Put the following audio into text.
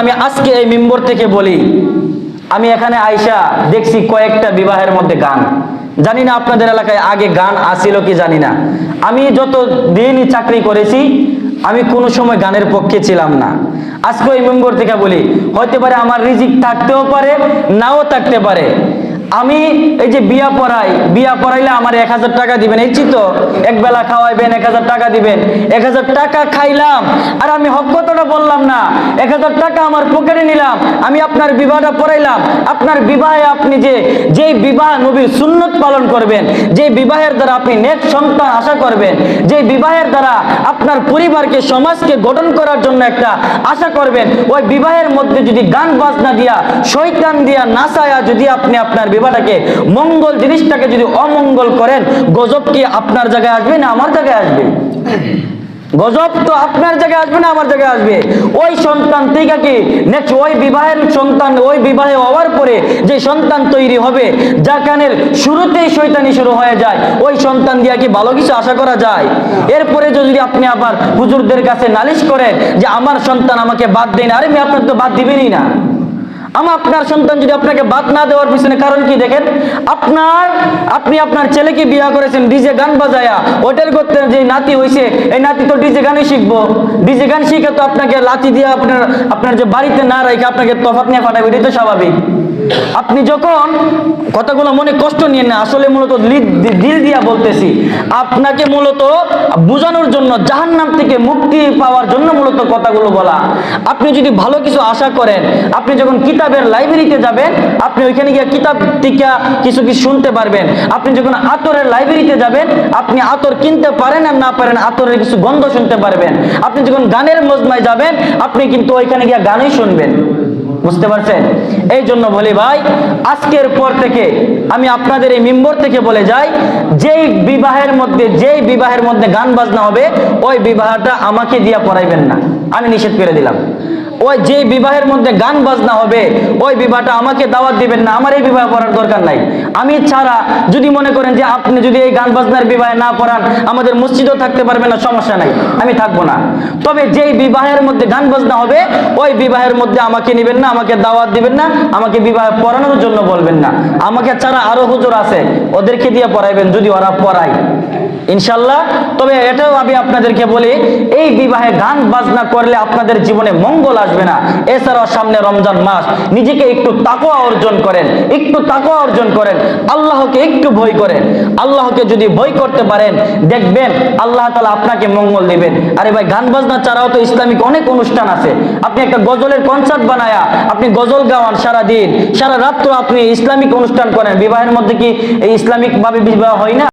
আমি আজকে এই মেম্বর থেকে বলি, আমি এখানে আইসা দেখছি কয়েকটা বিবাহের মধ্যে গান। জানি না আপনাদের এলাকায় আগে গান আসিল কি জানি না। আমি যত দিনই চাকরি করেছি, আমি কোনো সময় গানের পক্ষে ছিলাম না। আজকে ওই মেম্বর থেকে বলি হতে পারে আমার রিজিক থাকতেও পারে, নাও থাকতে পারে। আমি এই যে বিয়া পড়াই, বিয়া পড়াইলে আমার এক হাজার টাকা দিবেন, এই তো, এক বেলা খাওয়াইবেন, এক হাজার টাকা দিবেন, এক হাজার টাকা খাইলাম, আর আমি হক কথাটা বললাম না, এক হাজার টাকা আমার পকেটে নিলাম, আমি আপনার বিবাহটা পড়াইলাম, আপনার বিবাহে আপনি যে যেই বিবাহ নবীর সুন্নত পালন করবেন, যে বিবাহের দ্বারা আপনি নেক সন্তান আশা করবেন, যে বিবাহের দ্বারা আপনার পরিবারকে, সমাজকে গঠন করার জন্য একটা আশা করবেন, ওই বিবাহের মধ্যে যদি গান বাজনা দিয়া শৈতান দিয়া নাচায়া যদি আপনি আপনার বিবাহটাকে মঙ্গল জিনিসটাকে যদি অমঙ্গল করেন, গজব কি আপনার জায়গায় আসবে না আমার জায়গায় আসবে? গজব তো আপনার জায়গায় আসবে না আমার জায়গায় আসবে। ওই সন্তান থেকে কি নেক্সট ওই বিবাহের সন্তান, ওই বিবাহে হওয়ার পরে যে সন্তান তৈরি হবে, যা কানের শুরুতেই শৈতানি শুরু হয়ে যায়, ওই সন্তান দিয়া কি ভালো কিছু আশা করা যায়? এরপরে যদি আপনি আবার হুজুরদের কাছে নালিশ করেন যে, আমার সন্তান আমাকে বাদ দেয় না। আরে মেয়ে আপনার তো বাদ দিবেনই না। আমার আপনার সন্তান যদি আপনাকে বাদ না দেওয়ার পিছনে কারণ কি দেখেন? আপনার, আপনি আপনার ছেলেকে বিয়া করেছেন ডিজে গান বাজায়া হোটেল করতে যে নাতি হয়েছে এই নাতি তো ডিজে গানই শিখব। ডিজে গান শিখে তো আপনাকে লাতি দিয়ে আপনার আপনার যে বাড়িতে না রেখে আপনাকে তফাত নিয়ে পাঠাবে এটাই তো স্বাভাবিক। আপনি যখন কথাগুলো মনে কষ্ট নিয়ে না আসলে মূলত দিল দিয়া বলতেছি, আপনাকে মূলত বোঝানোর জন্য, জাহান্নাম থেকে মুক্তি পাওয়ার জন্য মূলত কথাগুলো বলা। আপনি যদি ভালো কিছু আশা করেন, আপনি যখন কিতাবের লাইব্রেরিতে যাবেন, আপনি ওইখানে গিয়ে কিতাব থেকে কিছু কিছু শুনতে পারবেন। আপনি যখন আতরের লাইব্রেরিতে যাবেন, আপনি আতর কিনতে পারেন আর না পারেন, আতরের কিছু গন্ধ শুনতে পারবেন। আপনি যখন গানের মজমায় যাবেন, আপনি কিন্তু ওইখানে গিয়ে গানই শুনবেন। বুঝতে পারছেন? এই জন্য বলি ভাই, আজকের পর থেকে আমি আপনাদের এই মেম্বর থেকে বলে যাই, যেই বিবাহের মধ্যে, যেই বিবাহের মধ্যে গান বাজনা হবে, ওই বিবাহটা আমাকে দিয়া পড়াইবেন না। আমি নিষেধ করে দিলাম। ওই যে বিবাহের মধ্যে গান বাজনা হবে, ওই বিবাহটা আমাকে দাওয়াত দিবেন না, আমার এই বিবাহ পড়ার দরকার নাই। আমি ছাড়া যদি মনে করেন যে আপনি যদি এই গান বাজনার বিবাহে না পড়ান, আমাদের মসজিদও থাকতে পারবে না, সমস্যা নাই, আমি থাকব না। তবে যেই বিবাহের মধ্যে গান বাজনা হবে, ওই বিবাহের মধ্যে আমাকে নিবেন না, আমাকে দাওয়াত দিবেন না, আমাকে বিবাহ পড়ানোর জন্য বলবেন না। আমাকে ছাড়া আরও হুজুর আছে, ওদেরকে দিয়ে পড়াইবেন যদি ওরা পড়ায়। ইনশাল্লাহ, তবে এটাও আমি আপনাদেরকে বলি, এই বিবাহে গান বাজনা করলে আপনাদের জীবনে মঙ্গল আসবে। না। এছাড়াও সামনে রমজান মাস, নিজেকে একটু তাকওয়া অর্জন করেন, একটু তাকওয়া অর্জন করেন, আল্লাহকে একটু ভয় করেন। আল্লাহকে যদি ভয় করতে পারেন, দেখবেন আল্লাহ তালা আপনাকে মঙ্গল দিবেন। আরে ভাই, গান বাজনা ছাড়াও তো ইসলামিক অনেক অনুষ্ঠান আছে। আপনি একটা গজলের কনসার্ট বানায়া আপনি গজল গাওয়ান সারা দিন সারা রাত্র আপনি ইসলামিক অনুষ্ঠান করেন। বিবাহের মধ্যে কি ইসলামিক ভাবে বিবাহ হয় না?